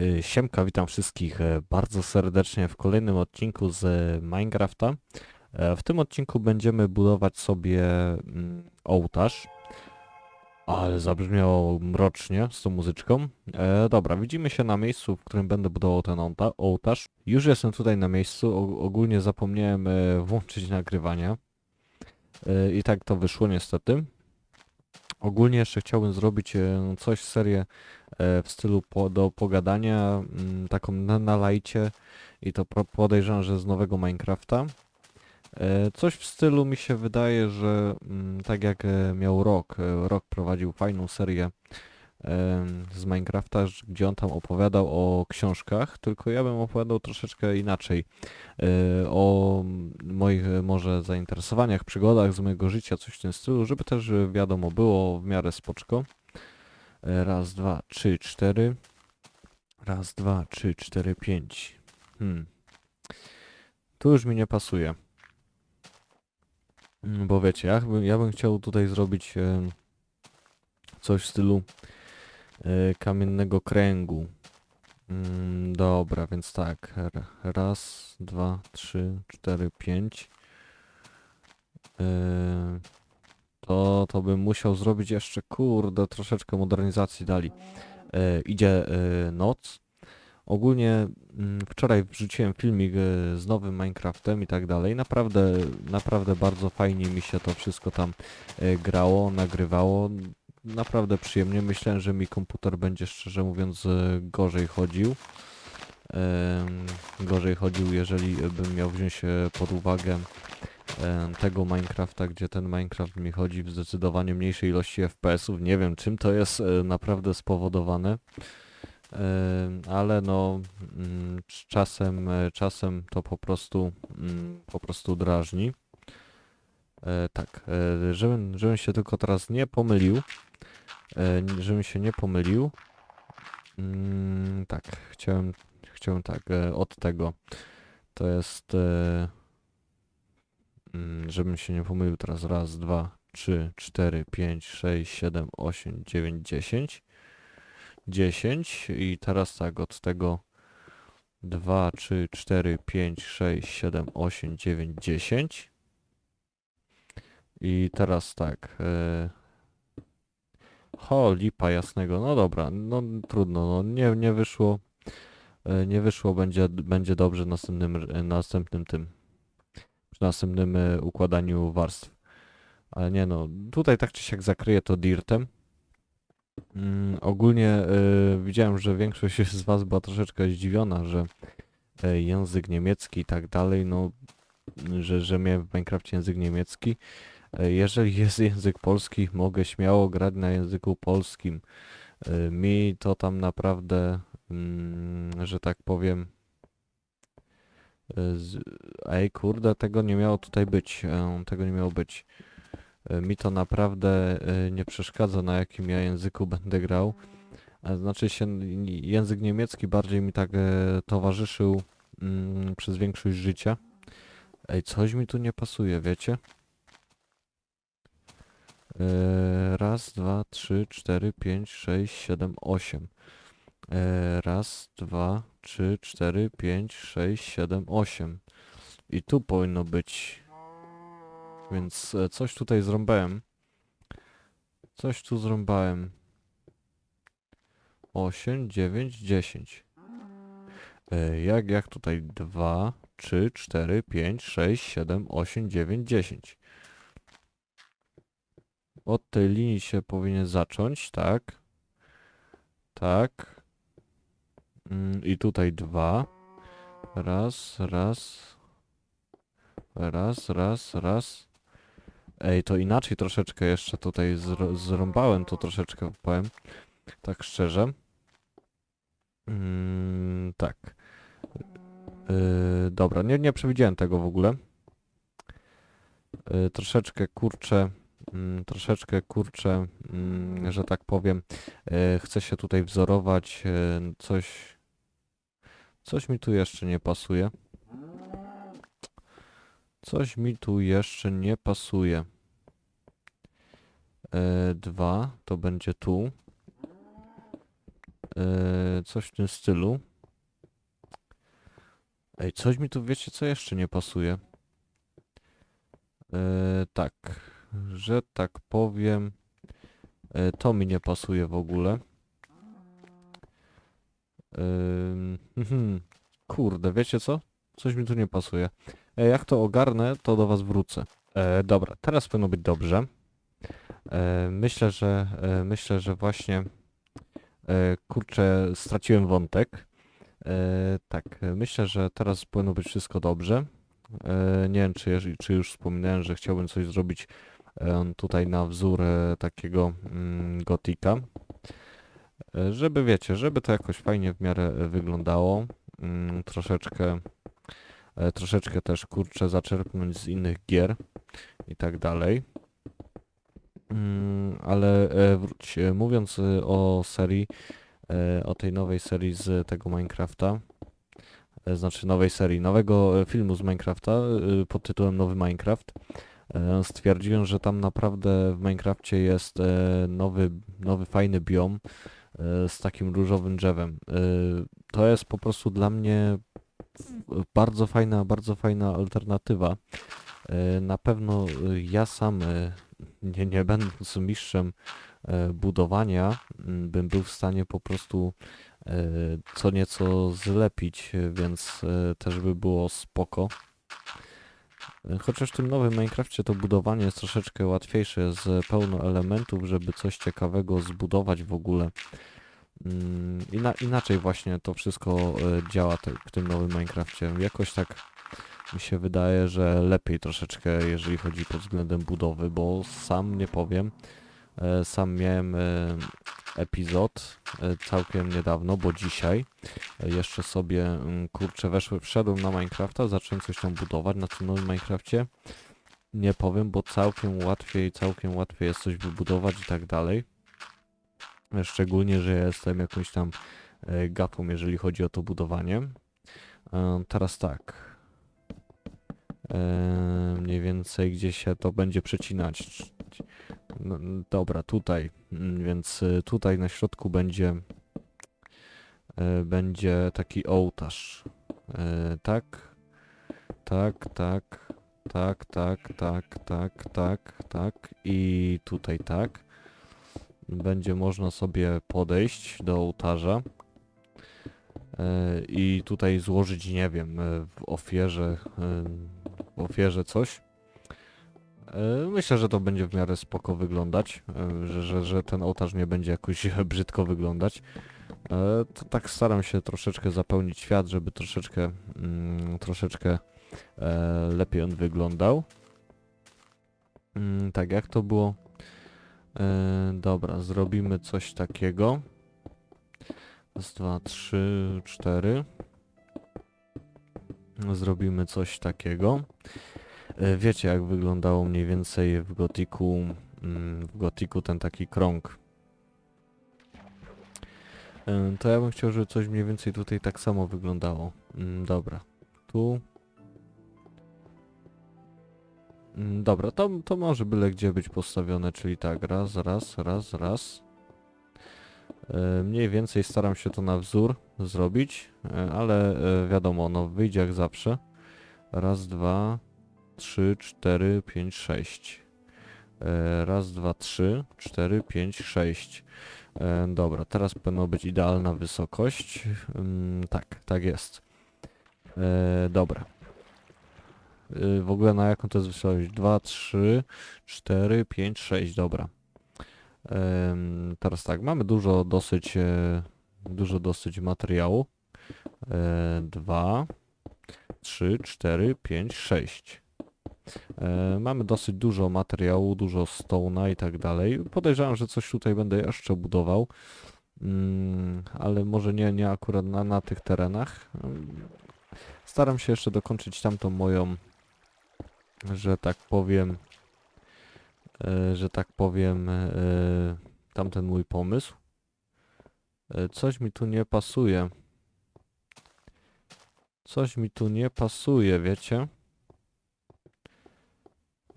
Y, Siemka, witam wszystkich e, bardzo serdecznie w kolejnym odcinku z e, Minecrafta. E, W tym odcinku będziemy budować sobie mm, ołtarz, ale zabrzmiało mrocznie z tą muzyczką. Dobra, widzimy się na miejscu, w którym będę budował ten ołta- ołtarz. Już jestem tutaj na miejscu, ogólnie zapomniałem włączyć nagrywania. I tak to wyszło niestety. Ogólnie jeszcze chciałbym zrobić coś serię e, w stylu po, do pogadania, mm, taką na, na lajcie i to po- podejrzewam, że z nowego Minecrafta. E, Coś w stylu mi się wydaje, że mm, tak jak e, miał Rok, e, Rok prowadził fajną serię e, z Minecrafta, gdzie on tam opowiadał o książkach, tylko ja bym opowiadał troszeczkę inaczej. e, O moich e, może zainteresowaniach, przygodach z mojego życia, coś w tym stylu, żeby też e, wiadomo było w miarę spoczko. Raz, dwa, trzy, cztery. Raz, dwa, trzy, cztery, pięć. Hmm. Tu już mi nie pasuje. Mm, Bo wiecie, ja bym, ja bym chciał tutaj zrobić e, coś w stylu e, kamiennego kręgu. Mm, dobra, więc tak. Raz, dwa, trzy, cztery, pięć. E, to, to bym musiał zrobić jeszcze, kurde, troszeczkę modernizacji dali. E, idzie e, noc. Ogólnie mm, wczoraj wrzuciłem filmik e, z nowym Minecraftem i tak dalej. Naprawdę, naprawdę bardzo fajnie mi się to wszystko tam e, grało, nagrywało. Naprawdę przyjemnie. Myślałem, że mi komputer będzie szczerze mówiąc e, gorzej chodził. Em, gorzej chodził, jeżeli bym miał wziąć e, pod uwagę tego Minecrafta, gdzie ten Minecraft mi chodzi w zdecydowanie mniejszej ilości FPS-ów. Nie wiem, czym to jest naprawdę spowodowane. Ale no mm, czasem, e, czasem to po prostu mm, po prostu drażni. E, tak, e, żebym, żebym się tylko teraz nie pomylił, żebym się nie pomylił. Mm, tak, chciałem, chciałem tak, od tego. To jest, żebym się nie pomylił teraz raz, dwa, trzy, cztery, pięć, sześć, siedem, osiem, dziewięć, dziesięć. 10 i teraz tak od tego 2, 3, 4, 5, 6, 7, 8, 9, 10 i teraz tak e... ho lipa jasnego. No dobra no trudno no nie, nie wyszło e, nie wyszło będzie, będzie dobrze następnym, następnym tym przy następnym e, układaniu warstw ale nie no tutaj tak czy siak zakryję to dirtem Mm, ogólnie y, widziałem, że większość z Was była troszeczkę zdziwiona, że e, język niemiecki i tak dalej, no, że, że miałem w Minecrafcie język niemiecki. E, jeżeli jest język polski, mogę śmiało grać na języku polskim. E, mi to tam naprawdę, mm, że tak powiem, e, z... ej kurde, tego nie miało tutaj być, e, tego nie miało być. E, Mi to naprawdę e, nie przeszkadza, na jakim ja języku będę grał. Znaczy się, język niemiecki bardziej mi tak towarzyszył mm, przez większość życia. Ej, coś mi tu nie pasuje, wiecie? Raz, dwa, trzy, cztery, pięć, sześć, siedem, osiem. E, raz, dwa, trzy, cztery, pięć, sześć, siedem, osiem. I tu powinno być więc e, coś tutaj zrąbałem. Coś tu zrąbałem. 8, 9, 10. E, jak, jak tutaj? 2, 3, 4, 5, 6, 7, 8, 9, 10. Od tej linii się powinien zacząć, tak? Tak. Mm, I tutaj 2. Raz, raz. Raz, raz, raz. Ej, to inaczej troszeczkę jeszcze tutaj zr zrąbałem to troszeczkę, powiem. Tak szczerze. Mm, tak. Yy, dobra, nie, nie przewidziałem tego w ogóle. Yy, troszeczkę kurczę, mm, troszeczkę kurczę, mm, że tak powiem, yy, chcę się tutaj wzorować, yy, coś, coś mi tu jeszcze nie pasuje. Coś mi tu jeszcze nie pasuje. E, dwa, to będzie tu. E, coś w tym stylu. Ej, coś mi tu, wiecie, co jeszcze nie pasuje? E, tak, że tak powiem, e, to mi nie pasuje w ogóle. Mhm. Kurde, wiecie co? Coś mi tu nie pasuje. E, jak to ogarnę, to do was wrócę. E, dobra, teraz powinno być dobrze. E, myślę, że myślę, że właśnie kurczę, straciłem wątek. Tak, myślę, że teraz powinno być wszystko dobrze. Nie wiem, czy, czy już wspominałem, że chciałbym coś zrobić tutaj na wzór takiego mm, gotika. E, Żeby wiecie, żeby to jakoś fajnie w miarę e, wyglądało. Mm, troszeczkę, e, troszeczkę też kurczę zaczerpnąć z innych gier i tak dalej. Mm, ale wróć, mówiąc o serii, o tej nowej serii z tego Minecrafta, znaczy nowej serii, nowego filmu z Minecrafta pod tytułem Nowy Minecraft, stwierdziłem, że tam naprawdę w Minecrafcie jest nowy, nowy fajny biom z takim różowym drzewem. E, To jest po prostu dla mnie bardzo fajna, bardzo fajna alternatywa. E, Na pewno ja sam, e, nie, nie będąc mistrzem budowania, m, bym był w stanie po prostu co nieco zlepić, więc też by było spoko. Chociaż w tym nowym Minecrafcie to budowanie jest troszeczkę łatwiejsze, jest pełno elementów, żeby coś ciekawego zbudować w ogóle. Mm, Ina inaczej właśnie to wszystko e, działa te w tym nowym Minecrafcie. Jakoś tak mi się wydaje, że lepiej troszeczkę, jeżeli chodzi pod względem budowy, bo sam nie powiem, e, sam miałem e, epizod e, całkiem niedawno, bo dzisiaj e, jeszcze sobie, mm, kurczę, weszły, wszedłem na Minecrafta, zacząłem coś tam budować na tym nowym Minecrafcie. Nie powiem, bo całkiem łatwiej, całkiem łatwiej jest coś wybudować i tak dalej. Szczególnie, że ja jestem jakąś tam e, gafą, jeżeli chodzi o to budowanie. Teraz tak. Mniej więcej gdzie się to będzie przecinać. No, dobra, tutaj. Mm, Więc y, tutaj na środku będzie e, będzie taki ołtarz. E, Tak. Tak, tak. Tak, tak, tak, tak, tak, tak. I tutaj tak. Będzie można sobie podejść do ołtarza. I tutaj złożyć, nie wiem, w ofierze, w ofierze coś. E, Myślę, że to będzie w miarę spoko wyglądać, e, że, że, że ten ołtarz nie będzie jakoś brzydko wyglądać. E, To tak staram się troszeczkę zapełnić świat, żeby troszeczkę, mm, troszeczkę lepiej on wyglądał. Mm, Tak, jak to było? Dobra, zrobimy coś takiego. Raz, dwa, trzy, cztery. Zrobimy coś takiego. E, Wiecie, jak wyglądało mniej więcej w Gotiku, mm, w Gotiku ten taki krąg. E, To ja bym chciał, żeby coś mniej więcej tutaj tak samo wyglądało. Mm, Dobra, tu. Mm, Dobra, to, to może byle gdzie być postawione, czyli tak, raz, raz, raz, raz. E, Mniej więcej staram się to na wzór zrobić, ale wiadomo, no wyjdzie jak zawsze. Raz, dwa, trzy, cztery, pięć, sześć. E, Raz, dwa, trzy, cztery, pięć, sześć. E, Dobra, teraz powinna być idealna wysokość. Ym, Tak, tak jest. E, Dobra. Y, W ogóle na jaką to jest wysokość? 2, 3, 4, 5, 6, dobra. Teraz tak, mamy dużo dosyć, e, dużo dosyć materiału. 2, 3, 4, 5, 6. E, Mamy dosyć dużo materiału, dużo stone'a i tak dalej. Podejrzewam, że coś tutaj będę jeszcze budował. Mm, ale może nie, nie akurat na, na tych terenach. Staram się jeszcze dokończyć tamtą moją, że tak powiem, e, że tak powiem, e, tamten mój pomysł. Coś mi tu nie pasuje. Coś mi tu nie pasuje, wiecie?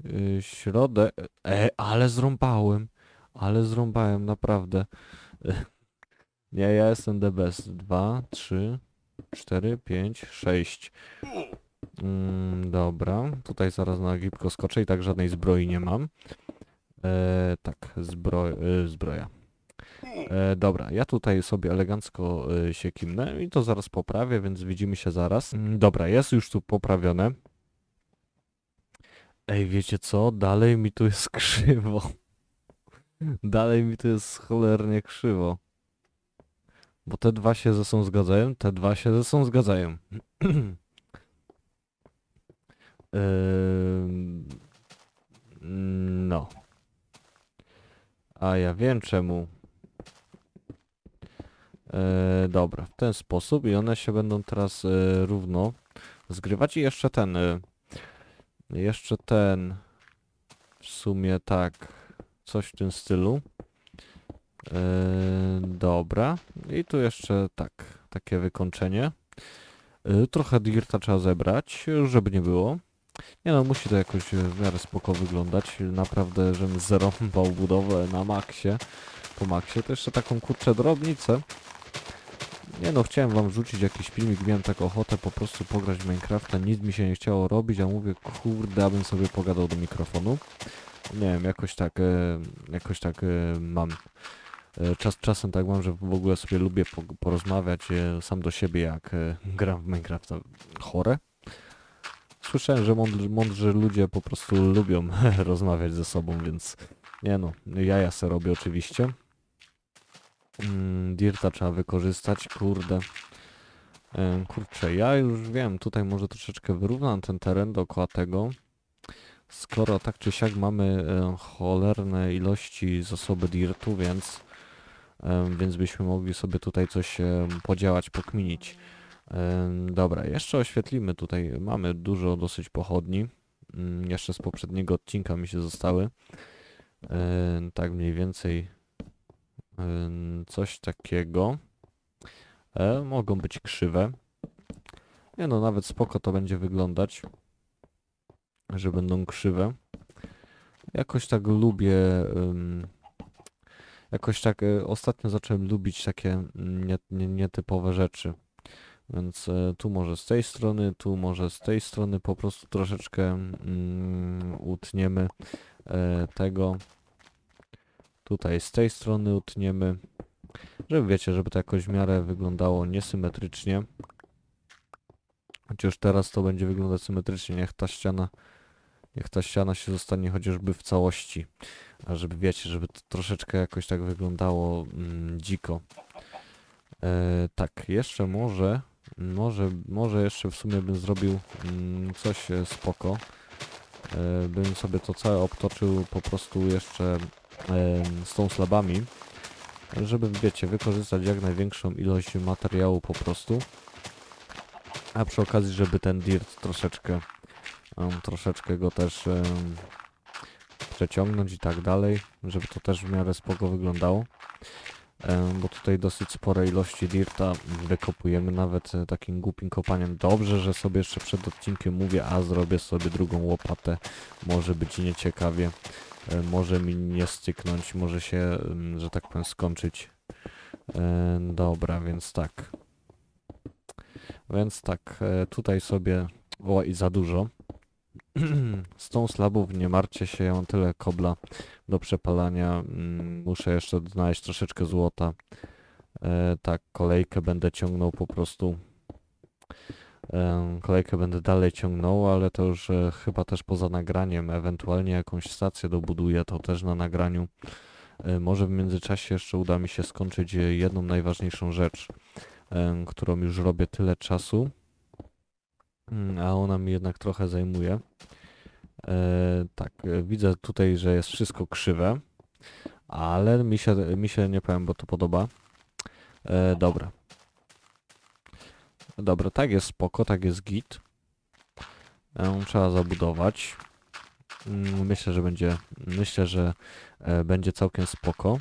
Y, Środę. E, ale zrąbałem. Ale zrąbałem, naprawdę. Nie, ja jestem the best. 2, 3, 4, 5, 6. Mm, dobra, tutaj zaraz na gipko skoczę i tak żadnej zbroi nie mam. E, tak, zbro, e, zbroja. E, dobra, ja tutaj sobie elegancko e, się kimnę i to zaraz poprawię, więc widzimy się zaraz. Mm, dobra, jest już tu poprawione. Ej, wiecie co? Dalej mi tu jest krzywo. Dalej mi tu jest cholernie krzywo. Bo te dwa się ze sobą zgadzają, te dwa się ze sobą zgadzają. No. A ja wiem czemu. E, dobra, w ten sposób i one się będą teraz e, równo zgrywać i jeszcze ten, e, jeszcze ten, w sumie tak, coś w tym stylu. E, dobra, i tu jeszcze tak, takie wykończenie. E, trochę dirta trzeba zebrać, żeby nie było. Nie no, musi to jakoś w miarę spoko wyglądać. Naprawdę, żebym zerąbał budowę na maksie. Po maksie to jeszcze taką kurczę drobnicę. Nie no, chciałem wam rzucić jakiś filmik, miałem taką ochotę po prostu pograć w Minecrafta, nic mi się nie chciało robić, a mówię, kurde, abym sobie pogadał do mikrofonu. Nie wiem, jakoś tak, e, jakoś tak e, mam. E, czas, czasem tak mam, że w ogóle sobie lubię po, porozmawiać e, sam do siebie, jak e, gram w Minecrafta. Chore? Słyszałem, że mądrzy, mądrzy ludzie po prostu lubią rozmawiać ze sobą, więc nie no, jaja se robię oczywiście. Mm, Dirta trzeba wykorzystać, kurde. E, Kurczę, ja już wiem, tutaj może troszeczkę wyrównam ten teren dookoła tego. Skoro tak czy siak mamy e, cholerne ilości zasoby dirtu, więc, e, więc byśmy mogli sobie tutaj coś podziałać, pokminić. Dobra, jeszcze oświetlimy tutaj. Mamy dużo dosyć pochodni. Mm, Jeszcze z poprzedniego odcinka mi się zostały. Tak mniej więcej coś takiego. E, mogą być krzywe. Nie no, nawet spoko to będzie wyglądać, że będą krzywe. Jakoś tak lubię. em, Jakoś tak e, ostatnio zacząłem lubić takie mm, nie, nie, nietypowe rzeczy. Więc e, tu może z tej strony, tu może z tej strony po prostu troszeczkę mm, utniemy e, tego. Tutaj z tej strony utniemy. Żeby wiecie, żeby to jakoś w miarę wyglądało niesymetrycznie. Chociaż teraz to będzie wyglądać symetrycznie, niech ta ściana niech ta ściana się zostanie chociażby w całości. A żeby wiecie, żeby to troszeczkę jakoś tak wyglądało mm, dziko. E, tak, jeszcze może może, może jeszcze w sumie bym zrobił mm, coś e, spoko. E, bym sobie to całe obtoczył po prostu jeszcze z tą slabami, żeby, wiecie, wykorzystać jak największą ilość materiału po prostu. A przy okazji, żeby ten dirt troszeczkę, em, troszeczkę go też em, przeciągnąć i tak dalej, żeby to też w miarę spoko wyglądało. Em, bo tutaj dosyć spore ilości dirta wykopujemy nawet e, takim głupim kopaniem. Dobrze, że sobie jeszcze przed odcinkiem mówię, a zrobię sobie drugą łopatę, może być nieciekawie, e, może mi nie styknąć, może się, em, że tak powiem, skończyć. E, Dobra, więc tak. Więc tak, e, tutaj sobie, o i za dużo. Z tą slabów nie martwcie się, ja mam tyle kobla do przepalania. Mm, Muszę jeszcze znaleźć troszeczkę złota. E, tak, kolejkę będę ciągnął po prostu. E, kolejkę będę dalej ciągnął, ale to już e, chyba też poza nagraniem. Ewentualnie jakąś stację dobuduję, to też na nagraniu. Może w międzyczasie jeszcze uda mi się skończyć jedną najważniejszą rzecz, którą już robię tyle czasu. Mm, A ona mi jednak trochę zajmuje. E, tak, e, widzę tutaj, że jest wszystko krzywe, ale mi się, mi się nie powiem, bo to podoba. E, dobra. Dobra, tak jest spoko, tak jest git. Trzeba zabudować. Mm, Myślę, że będzie, myślę, że będzie całkiem spoko.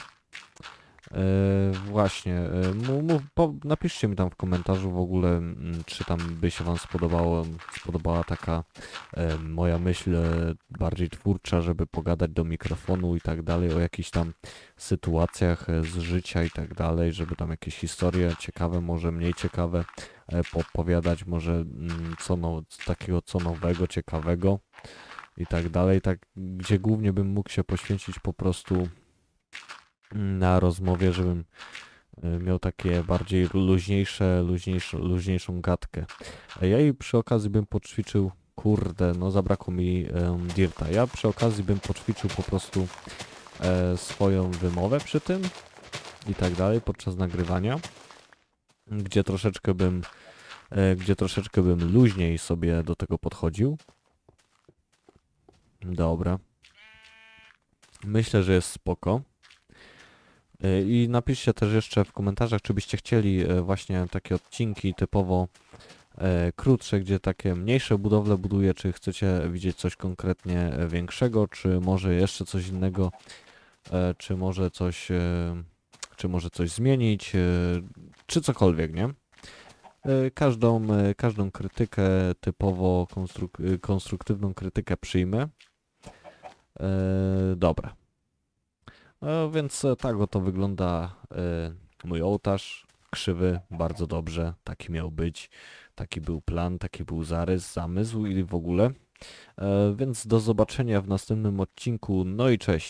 E, właśnie, e, mu, mu, po, napiszcie mi tam w komentarzu w ogóle, czy tam by się wam spodobało, spodobała taka e, moja myśl bardziej twórcza, żeby pogadać do mikrofonu i tak dalej, o jakichś tam sytuacjach z życia i tak dalej, żeby tam jakieś historie ciekawe, może mniej ciekawe poopowiadać, może co no, takiego co nowego, ciekawego i tak dalej, tak, gdzie głównie bym mógł się poświęcić po prostu na rozmowie, żebym y, miał takie bardziej luźniejsze, luźniejsze, luźniejszą gadkę. Ja i przy okazji bym poćwiczył, kurde, no zabrakło mi um, dirta. Ja przy okazji bym poćwiczył po prostu e, swoją wymowę przy tym i tak dalej podczas nagrywania, gdzie troszeczkę bym, e, gdzie troszeczkę bym luźniej sobie do tego podchodził. Dobra. Myślę, że jest spoko. E, I napiszcie też jeszcze w komentarzach, czy byście chcieli e, właśnie takie odcinki typowo e, krótsze, gdzie takie mniejsze budowle buduję, czy chcecie widzieć coś konkretnie większego, czy może jeszcze coś innego, czy może coś, czy może coś zmienić, czy cokolwiek, nie? Każdą, każdą krytykę typowo konstruk- konstruktywną krytykę przyjmę. Dobra. No więc e, tak oto wygląda e, mój ołtarz. Krzywy, bardzo dobrze, taki miał być. Taki był plan, taki był zarys, zamysł i w ogóle. E, więc do zobaczenia w następnym odcinku. No i cześć.